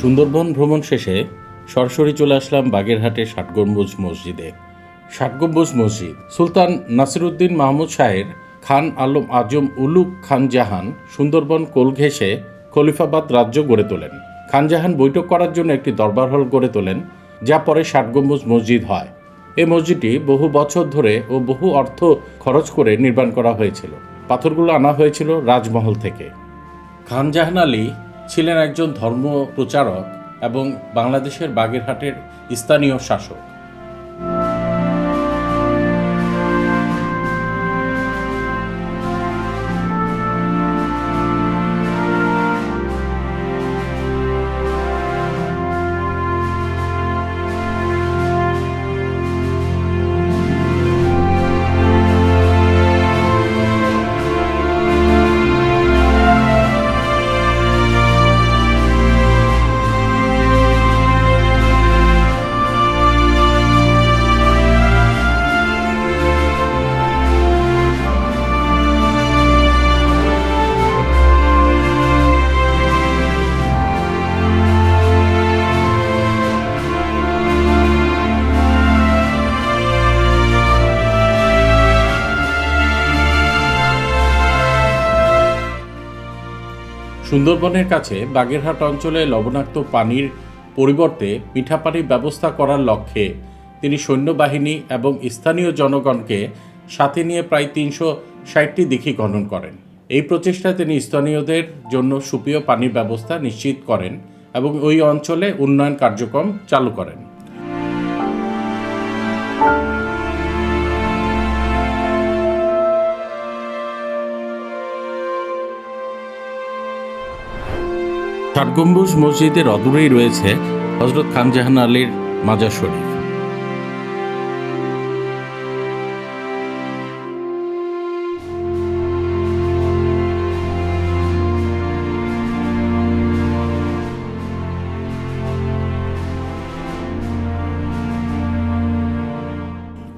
সুন্দরবন ভ্রমণ শেষে সরাসরি চলে আসলাম বাগেরহাটের ষাটগম্বুজ মসজিদে। ষাটগম্বুজ মসজিদ। সুলতান নাসিরুদ্দিন মাহমুদ শাহের খান আলম আজম উলুক খান জাহান সুন্দরবন কোল ঘেঁষে খলিফাবাদ রাজ্য গড়ে তোলেন। খানজাহান বৈঠক করার জন্য একটি দরবার হল গড়ে তোলেন, যা পরে ষাটগম্বুজ মসজিদ হয়। এই মসজিদটি বহু বছর ধরে ও বহু অর্থ খরচ করে নির্মাণ করা হয়েছিল। পাথরগুলো আনা হয়েছিল রাজমহল থেকে। খানজাহান আলী ছিলেন একজন ধর্ম প্রচারক এবং বাংলাদেশের বাগেরহাটের স্থানীয় শাসক। সুন্দরবনের কাছে বাগেরহাট অঞ্চলে লবণাক্ত পানির পরিবর্তে মিঠা পানির ব্যবস্থা করার লক্ষ্যে তিনি সৈন্যবাহিনী এবং স্থানীয় জনগণকে সাথে নিয়ে প্রায় তিনশো ষাটটি দিঘি খনন করেন। এই প্রচেষ্টায় তিনি স্থানীয়দের জন্য সুপেয় পানির ব্যবস্থা নিশ্চিত করেন এবং ওই অঞ্চলে উন্নয়ন কার্যক্রম চালু করেন। ষাট গম্বুজ মসজিদের অদূরেই রয়েছে হজরত খানজাহান আলীর মাজার শরীফ।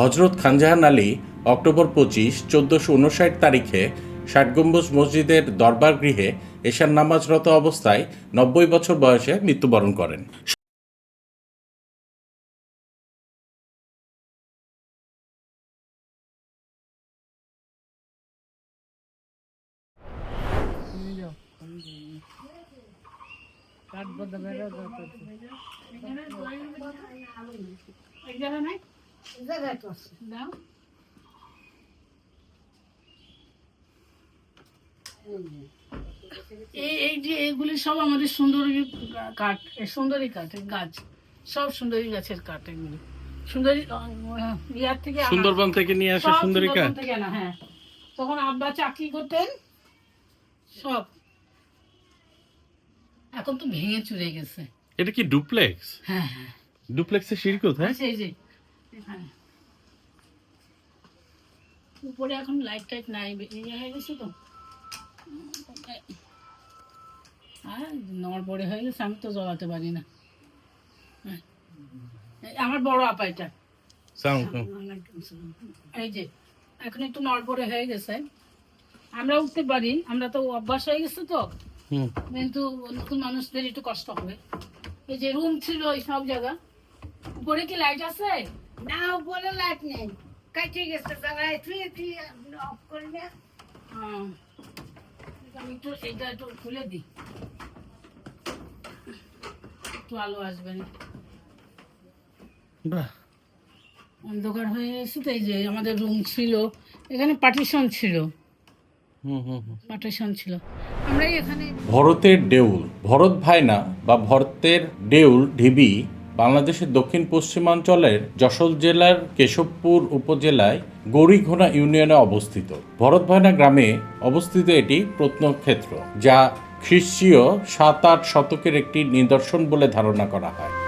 হজরত খানজাহান আলী অক্টোবর পঁচিশ, চোদ্দোশো উনষাট তারিখে ষাট গম্বুজ মসজিদের দরবার গৃহে এশার নামাজরত অবস্থায় নব্বই বছর বয়সে মৃত্যুবরণ করেন। কাঠ বদলেরও যত দাও। এই এই যে এইগুলি সব আমাদের সুন্দরী কাঠ সুন্দরী কাঠের গাছ সব সুন্দরী গাছের কাঠ এগুলি। সুন্দরী ইয়ার থেকে সুন্দরবন থেকে নিয়ে আসা সুন্দরী কাঠ। থেকে হ্যাঁ। তখন আব্বা চাকরি করতেন সব। এখন তো ভেঙে চুরে গেছে। এটা কি ডুপ্লেক্স? হ্যাঁ হ্যাঁ। ডুপ্লেক্সের সিঁড়ি কোথায়? সেই যে উপরে এখন লাইট টাইট নাই ইয়ে হয়ে গেছে তো। আর নড়বড়ে হয়ে গেছে আমি তো জ্বলাতে পারি না। হ্যাঁ। আমার বড় আপা এটা। এই যে এখন একটু নড়বড়ে হয়ে গেছে। আমরা উঠতে পারি আমরা তো অভ্যাস হয়ে গেছে তো। কিন্তু নতুন মানুষদের একটু কষ্ট হবে। এই যে রুম ছিল এই সব জায়গা। উপরে কি লাইট আছে? না উপরে লাইট নেই। কাটে গেছে তারা তুই তুই অফ করলে। হ্যাঁ। আমি একটু এইটা একটু খুলে দিই। একটু আলো আসবে না। বাহ। অন্ধকার হয়ে গেছে তো এই যে আমাদের রুম ছিল এখানে পার্টিশন ছিল। হুম হুম হুম। পার্টিশন ছিল। আমরাই এখানে ভরতের দেউল ভরত ভাইনা বা ভরতের দেউল ঢিবি বাংলাদেশের দক্ষিণ পশ্চিমাঞ্চলের যশোর জেলার কেশবপুর উপজেলায় গৌরীঘোনা ইউনিয়নে অবস্থিত। ভরতভায়না গ্রামে অবস্থিত এটি প্রত্নক্ষেত্র, যা খ্রিস্টীয় সাত আট শতকের একটি নিদর্শন বলে ধারণা করা হয়।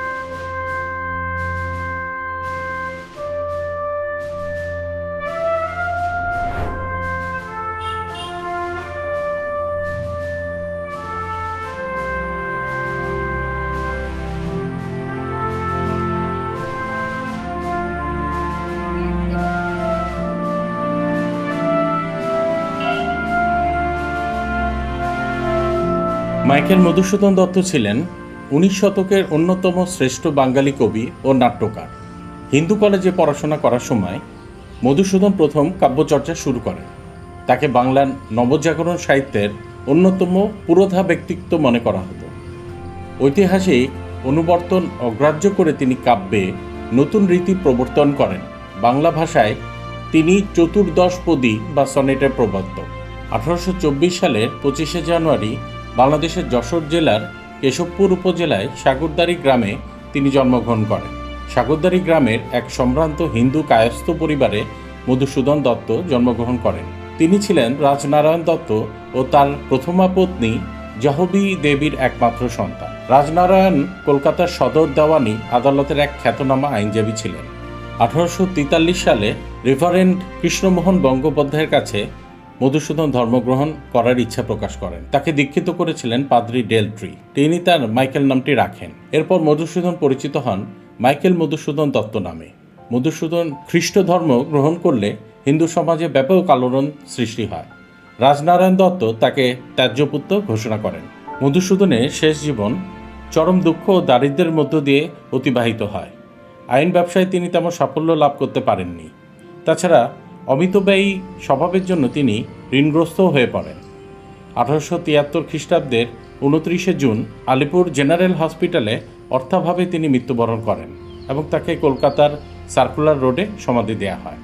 মাইকেল মধুসূদন দত্ত ছিলেন উনিশ শতকের অন্যতম শ্রেষ্ঠ বাঙালি কবি ও নাট্যকার। হিন্দু কলেজে পড়াশোনা করার সময় মধুসূদন প্রথম কাব্যচর্চা শুরু করেন। তাকে বাংলার নবজাগরণ সাহিত্যের অন্যতম পুরোধা ব্যক্তিত্ব মনে করা হতো। ঐতিহাসিক অনুবর্তন অগ্রাহ্য করে তিনি কাব্যে নতুন রীতি প্রবর্তন করেন। বাংলা ভাষায় তিনি চতুর্দশপদী বা সনেটের প্রবর্তক। আঠারোশো চব্বিশ সালের পঁচিশে জানুয়ারি বাংলাদেশের যশোর জেলার কেশবপুর উপজেলায় সাগরদারি গ্রামে তিনি জন্মগ্রহণ করেন। সাগরদারি গ্রামের এক সম্ভ্রান্ত হিন্দু কায়স্থ পরিবারে মধুসূদন দত্ত জন্মগ্রহণ করেন। তিনি ছিলেন রাজনারায়ণ দত্ত ও তার প্রথমা পত্নী জাহবী দেবীর একমাত্র সন্তান। রাজনারায়ণ কলকাতার সদর দেওয়ানি আদালতের এক খ্যাতনামা আইনজীবী ছিলেন। আঠারোশো তেতাল্লিশ সালে রেভারেন্ড কৃষ্ণমোহন বঙ্গোপাধ্যায়ের কাছে মধুসূদন ধর্মগ্রহণ করার ইচ্ছা প্রকাশ করেন। তাকে দীক্ষিত করেছিলেন পাদ্রি ডেলট্রি তিনি তার মাইকেল নামটি রাখেন। এরপর মধুসূদন পরিচিত হন মাইকেল মধুসূদন দত্ত নামে। মধুসূদন খ্রিস্ট ধর্ম গ্রহণ করলে হিন্দু সমাজে ব্যাপক আলোড়ন সৃষ্টি হয়। রাজনারায়ণ দত্ত তাকে ত্যায্যপুত্র ঘোষণা করেন। মধুসূদনের শেষ জীবন চরম দুঃখ ও দারিদ্র্যের মধ্য দিয়ে অতিবাহিত হয়। আইন ব্যবসায় তিনি তেমন সাফল্য লাভ করতে পারেননি। তাছাড়া অমিতব্যয়ী স্বভাবের জন্য তিনি ঋণগ্রস্ত হয়ে পড়েন। আঠারোশো তিয়াত্তর খ্রিস্টাব্দের উনত্রিশে জুন আলিপুর জেনারেল হসপিটালে অর্থাভাবে তিনি মৃত্যুবরণ করেন এবং তাকে কলকাতার সার্কুলার রোডে সমাধি দেওয়া হয়।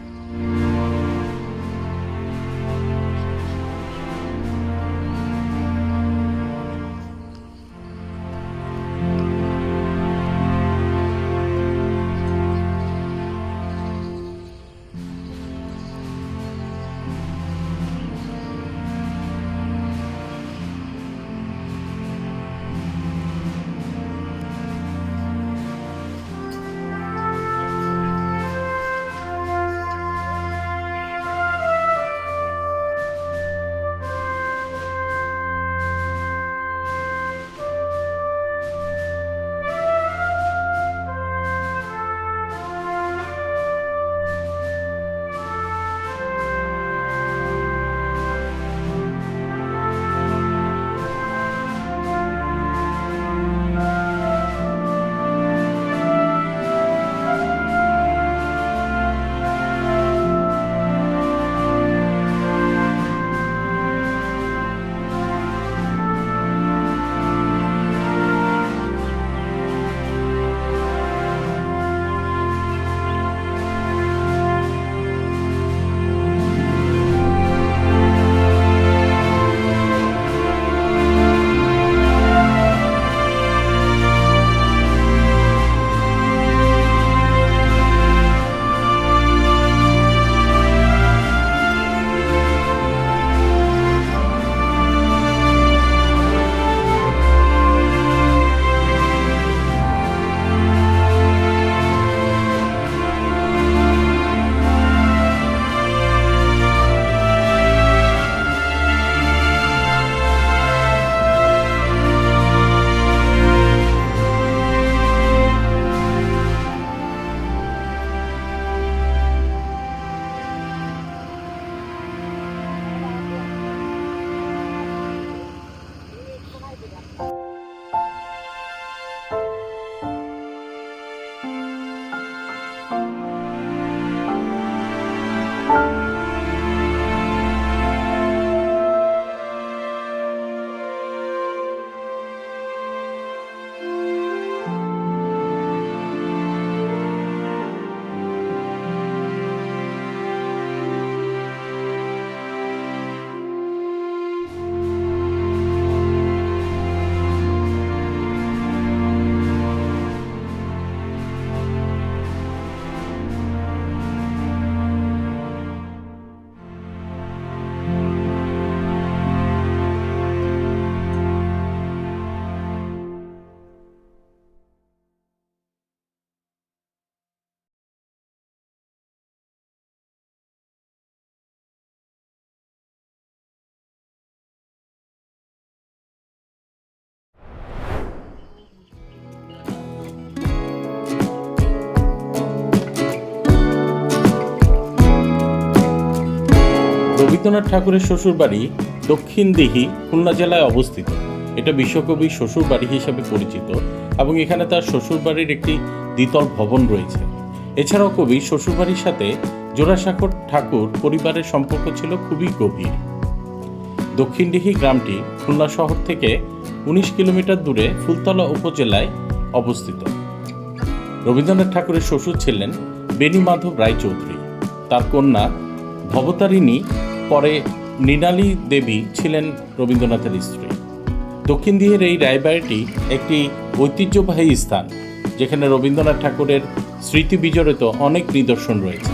রবীন্দ্রনাথ ঠাকুরের শ্বশুরবাড়ি দক্ষিণ দিঘি, খুলনা জেলায় অবস্থিত। এটা বিশ্বকবির শ্বশুরবাড়ি হিসাবে পরিচিত এবং এখানে তার শ্বশুরবাড়ির একটি দ্বিতল ভবন রয়েছে। এছাড়াও কবি শ্বশুরবাড়ির সাথে জোড়াসাঁকর ঠাকুর পরিবারের সম্পর্ক ছিল খুবই গভীর। দক্ষিণডিহি গ্রামটি খুলনা শহর থেকে উনিশ কিলোমিটার দূরে ফুলতলা উপজেলায় অবস্থিত। রবীন্দ্রনাথ ঠাকুরের শ্বশুর ছিলেন বেণীমাধব রায়চৌধুরী। তার কন্যা ভবতারিণী পরে মৃণালী দেবী ছিলেন রবীন্দ্রনাথের স্ত্রী। দক্ষিণ দিহের এই রায়বাড়িটি একটি ঐতিহ্যবাহী স্থান, যেখানে রবীন্দ্রনাথ ঠাকুরের স্মৃতি বিজড়িত অনেক নিদর্শন রয়েছে।